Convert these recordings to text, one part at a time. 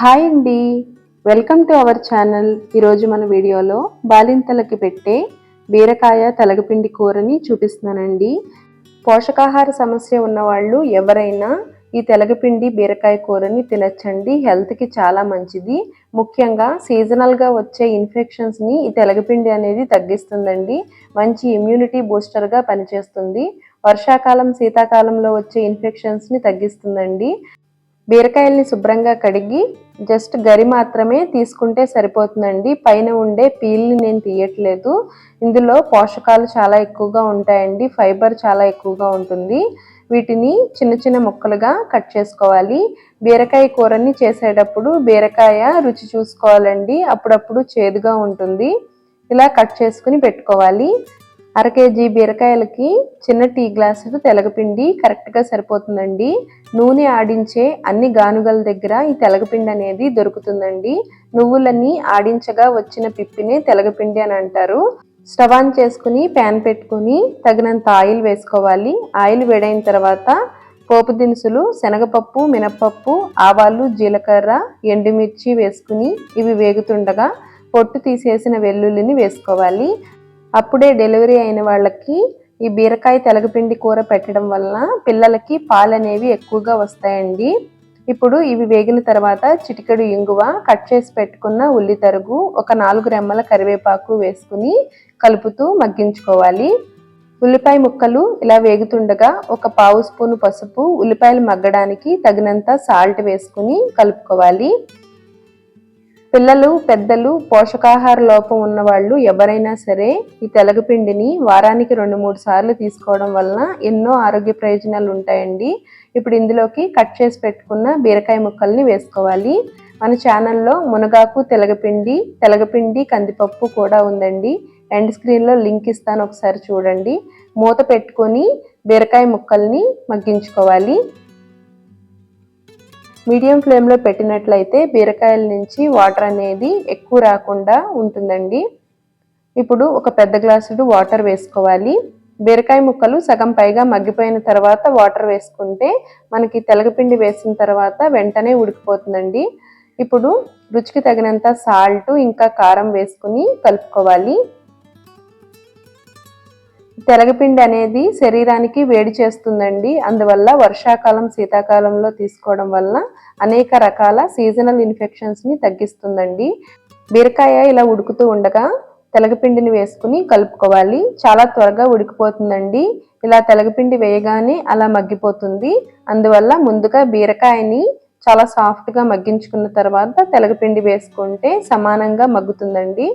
Hi అండి. Welcome to our channel. ఈరోజు మన వీడియోలో బాలింతలకి పెట్టే బీరకాయ తెలగపిండి కూరని చూపిస్తున్నానండి. పోషకాహార సమస్య ఉన్నవాళ్ళు ఎవరైనా ఈ తెలగపిండి బీరకాయ కూరని తినచ్చండి. హెల్త్కి చాలా మంచిది. ముఖ్యంగా సీజనల్గా వచ్చే ఇన్ఫెక్షన్స్ని ఈ తెలగపిండి అనేది తగ్గిస్తుందండి. మంచి ఇమ్యూనిటీ బూస్టర్గా పనిచేస్తుంది. వర్షాకాలం శీతాకాలంలో వచ్చే ఇన్ఫెక్షన్స్ని తగ్గిస్తుందండి. బీరకాయల్ని శుభ్రంగా కడిగి జస్ట్ గరి మాత్రమే తీసుకుంటే సరిపోతుందండి. పైన ఉండే పీల్ని నేను తీయట్లేదు. ఇందులో పోషకాలు చాలా ఎక్కువగా ఉంటాయండి. ఫైబర్ చాలా ఎక్కువగా ఉంటుంది. వీటిని చిన్న చిన్న ముక్కలుగా కట్ చేసుకోవాలి. బీరకాయ కూరని చేసేటప్పుడు బీరకాయ రుచి చూసుకోవాలండి. అప్పుడప్పుడు చేదుగా ఉంటుంది. ఇలా కట్ చేసుకుని పెట్టుకోవాలి. అర కేజీ బీరకాయలకి చిన్న టీ గ్లాసులు తెలగపిండి కరెక్ట్గా సరిపోతుందండి. నూనె ఆడించే అన్ని గానుగల దగ్గర ఈ తెలగపిండి అనేది దొరుకుతుందండి. నువ్వులన్నీ ఆడించగా వచ్చిన పిప్పినే తెలగపిండి అని అంటారు. స్టవ్ ఆన్ చేసుకుని ప్యాన్ పెట్టుకుని తగినంత ఆయిల్ వేసుకోవాలి. ఆయిల్ వేడైన తర్వాత పోపు దినుసులు శనగపప్పు మినపప్పు ఆవాలు జీలకర్ర ఎండుమిర్చి వేసుకుని ఇవి వేగుతుండగా పొట్టు తీసేసిన వెల్లుల్లిని వేసుకోవాలి. అప్పుడే డెలివరీ అయిన వాళ్ళకి ఈ బీరకాయ తెలగపిండి కూర పెట్టడం వలన పిల్లలకి పాలు అనేవి ఎక్కువగా వస్తాయండి. ఇప్పుడు ఇవి వేగిన తర్వాత చిటికెడు ఇంగువ కట్ చేసి పెట్టుకున్న ఉల్లి తరుగు ఒక నాలుగు రెమ్మల కరివేపాకు వేసుకుని కలుపుతూ మగ్గించుకోవాలి. ఉల్లిపాయ ముక్కలు ఇలా వేగుతుండగా ఒక పావు స్పూను పసుపు ఉల్లిపాయలు మగ్గడానికి తగినంత సాల్ట్ వేసుకుని కలుపుకోవాలి. పిల్లలు పెద్దలు పోషకాహార లోపం ఉన్న వాళ్ళు ఎవరైనా సరే ఈ తెలగపిండిని వారానికి రెండు మూడు సార్లు తీసుకోవడం వలన ఎన్నో ఆరోగ్య ప్రయోజనాలు ఉంటాయండి. ఇప్పుడు ఇందులోకి కట్ చేసి పెట్టుకున్న బీరకాయ ముక్కల్ని వేసుకోవాలి. మన ఛానల్లో మునగాకు తెలగపిండి తెలగపిండి కందిపప్పు కూడా ఉందండి. ఎండ్ స్క్రీన్లో లింక్ ఇస్తాను ఒకసారి చూడండి. మూత పెట్టుకొని బీరకాయ ముక్కల్ని మగ్గించుకోవాలి. మీడియం ఫ్లేమ్లో పెట్టినట్లయితే బీరకాయల నుంచి వాటర్ అనేది ఎక్కువ రాకుండా ఉంటుందండి. ఇప్పుడు ఒక పెద్ద గ్లాసుడు వాటర్ వేసుకోవాలి. బీరకాయ ముక్కలు సగం పైగా మగ్గిపోయిన తర్వాత వాటర్ వేసుకుంటే మనకి తెలగపిండి వేసిన తర్వాత వెంటనే ఉడికిపోతుందండి. ఇప్పుడు రుచికి తగినంత సాల్ట్ ఇంకా కారం వేసుకుని కలుపుకోవాలి. తెలగపిండి అనేది శరీరానికి వేడి చేస్తుందండి. అందువల్ల వర్షాకాలం శీతాకాలంలో తీసుకోవడం వల్ల అనేక రకాల సీజనల్ ఇన్ఫెక్షన్స్ని తగ్గిస్తుందండి. బీరకాయ ఇలా ఉడుకుతూ ఉండగా తెలగపిండిని వేసుకుని కలుపుకోవాలి. చాలా త్వరగా ఉడికిపోతుందండి. ఇలా తెలగపిండి వేయగానే అలా మగ్గిపోతుంది. అందువల్ల ముందుగా బీరకాయని చాలా సాఫ్ట్గా మగ్గించుకున్న తర్వాత తెలగపిండి వేసుకుంటే సమానంగా మగ్గుతుందండి.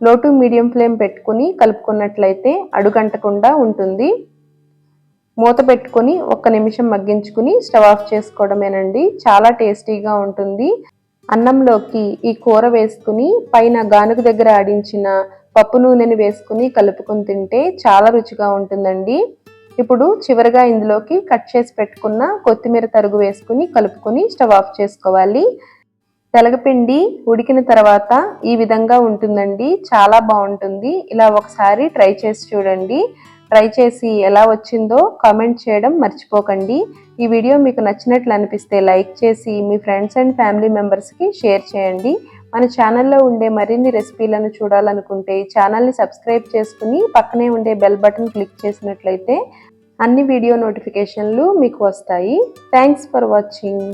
లో టు మీడియం ఫ్లేమ్ పెట్టుకుని కలుపుకున్నట్లయితే అడుగంటకుండా ఉంటుంది. మూత పెట్టుకొని ఒక్క నిమిషం మగ్గించుకుని స్టవ్ ఆఫ్ చేసుకోవడమేనండి. చాలా టేస్టీగా ఉంటుంది. అన్నంలోకి ఈ కూర వేసుకుని పైన గానుగ దగ్గర ఆడించిన పప్పు నూనెని వేసుకుని కలుపుకుని తింటే చాలా రుచిగా ఉంటుందండి. ఇప్పుడు చివరిగా ఇందులోకి కట్ చేసి పెట్టుకున్న కొత్తిమీర తరుగు వేసుకుని కలుపుకొని స్టవ్ ఆఫ్ చేసుకోవాలి. తెలగపిండి ఉడికిన తర్వాత ఈ విధంగా ఉంటుందండి. చాలా బాగుంటుంది. ఇలా ఒకసారి ట్రై చేసి చూడండి. ట్రై చేసి ఎలా వచ్చిందో కామెంట్ చేయడం మర్చిపోకండి. ఈ వీడియో మీకు నచ్చినట్లు అనిపిస్తే లైక్ చేసి మీ ఫ్రెండ్స్ అండ్ ఫ్యామిలీ మెంబర్స్కి షేర్ చేయండి. మన ఛానల్లో ఉండే మరిన్ని రెసిపీలను చూడాలనుకుంటే ఛానల్ని సబ్స్క్రైబ్ చేసుకుని పక్కనే ఉండే బెల్ బటన్ క్లిక్ చేసినట్లయితే అన్ని వీడియో నోటిఫికేషన్లు మీకు వస్తాయి. Thanks for watching.